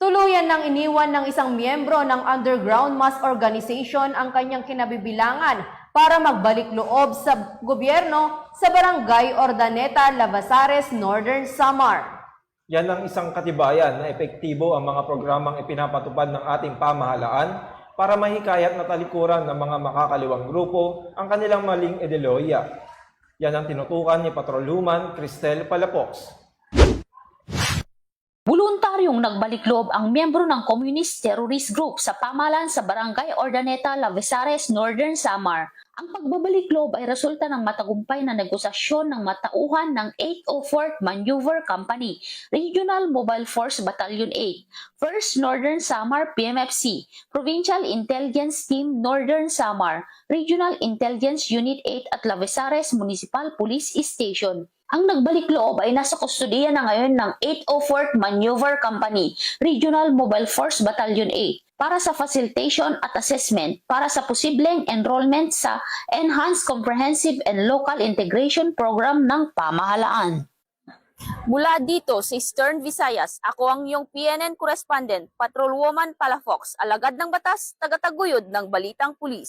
Tuluyan ng iniwan ng isang miyembro ng underground mass organization ang kanyang kinabibilangan para magbalik loob sa gobyerno sa barangay Ordaneta, Lavasares, Northern Samar. Yan ang isang katibayan na epektibo ang mga programang ipinapatupad ng ating pamahalaan para mahikayat na talikuran ng mga makakaliwang grupo ang kanilang maling ideolohiya. Yan ang tinutukan ni Patrolwoman Cristel Palafox. Voluntaryong nagbalik loob ang miyembro ng Communist Terrorist Group sa pamalan sa Barangay Ordaneta, Lavesares, Northern Samar. Ang pagbabalik loob ay resulta ng matagumpay na negosasyon ng matauhan ng 804th Maneuver Company, Regional Mobile Force Battalion 8, 1st Northern Samar PMFC, Provincial Intelligence Team Northern Samar, Regional Intelligence Unit 8 at Lavesares Municipal Police Station. Ang nagbalik loob ay nasa kustudiya na ngayon ng 804th Maneuver Company, Regional Mobile Force Battalion 8 para sa facilitation at assessment para sa posibleng enrollment sa Enhanced Comprehensive and Local Integration Program ng pamahalaan. Mula dito sa Eastern Visayas, ako ang iyong PNN correspondent, Patrolwoman Palafox, alagad ng batas, tagataguyod ng Balitang Pulis.